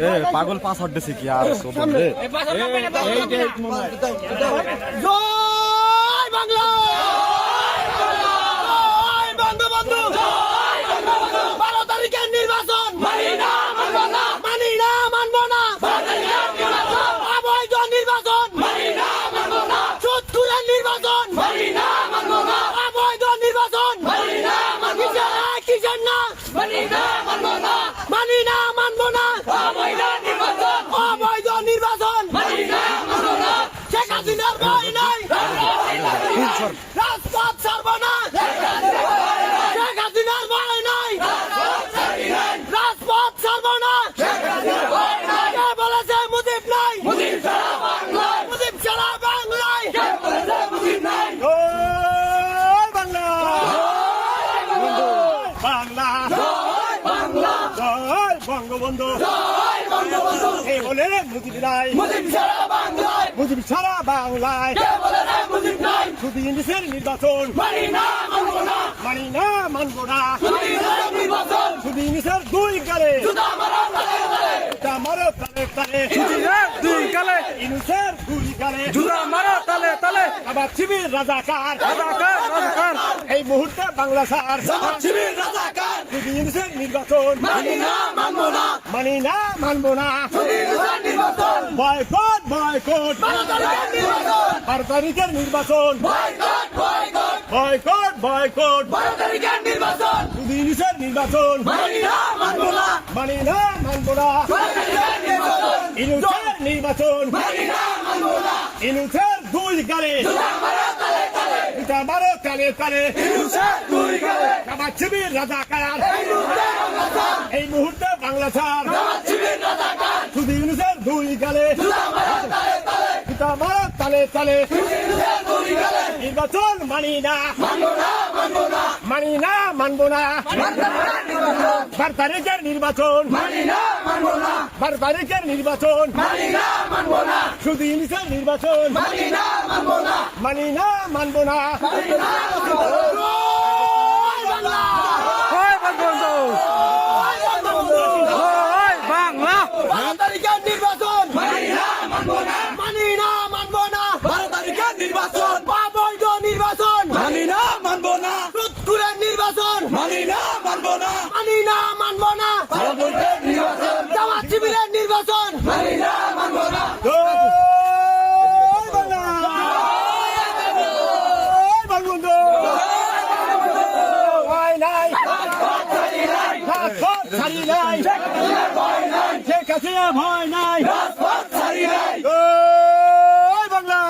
এ পাগল পাস হটেছে কি আর শোভন রে? জয় বাংলা! বারো তারিখের নির্বাচন! মানি না! মানব না! অবৈধ নির্বাচন! মানি না মানব না! নির্বাচন! মানি না মানব না! অবৈধ নির্বাচন! মানি না! মানব না কিসের না? মানি না মানব না! মানি না মানব না অবৈধ নির্বাচন অবৈধ নির্বাচন মানি না মানব না ভয় নাই রাজপথ সর্বনাশ শেখ হাসিনার ভয় নাই রাজপথ সর্বনাশ কে বলেছে মুজিব নাই মুজিব ছাড়া বাংলায় বাংলা বাংলা। জয় বঙ্গবন্ধু। এই বলে মুজিব নাই? মুজিব ছাড়া বাংলায়। মুজিব ছাড়া বাংলায়। কে বলে রে মুজিব নাই? শুধু ইংলিশের নির্বাচন। মানি না মানবো না। মানি না মানবো না। মুজিবের নির্বাচন। শুধু ইংলিশের দুই গালে। জুতা মারা তালে তালে। আমারও তালে তালে দুই কালে ইংলিশের দুই গালে। জুতা মারো তালে তালে। আবার শিবির রাজাকার। রাজাকার রাজাকার। এই মুহূর্তে বাংলা সার। জামাত শিবির রাজাকার। শুধু ইংলিশের নির্বাচন। মানি না মানবো না। মানি না মানবো না। নির্বাচন। Boycott boycott. বারো তারিখের নির্বাচন। Boycott boycott. Boycott boycott. বারো তারিখের নির্বাচন। শুধু ইংলিশের নির্বাচন। মানি না মানবো না মানি না মানবো না নির্বাচন ইনুসের নির্বাচন। মানি না মানবো না ইনুসের দুই গালে। জুতা মারা তালে তালে এটা মারো তালে তালে ইনুসের দুই গেলে আমার শিবির রাজাকার। এই মুহূর্তে বাংলাদেশ এই মুহূর্তে বাংলা ছাড়। শুধু ইনুসের দুই গালে। জুতা মারা তালে তালে। নির্বাচন মানি না। মানি না। মানবো না। বারতারিকের নির্বাচন। মানি না মানবো না বার তারিখের নির্বাচন। না মানবো না শুধু ইংলিশের নির্বাচন। মানি না মানবো না। বাংলা। নির্বাচন। মানি না মানবো না। না মানবো না। জামাত শিবিরের নির্বাচন। মানি না মানবো না। জয় বাংলা। জয় বঙ্গবন্ধু ভয় নাই। রাজপথ শেখ হাসিনা ভয় নাই। বাংলা।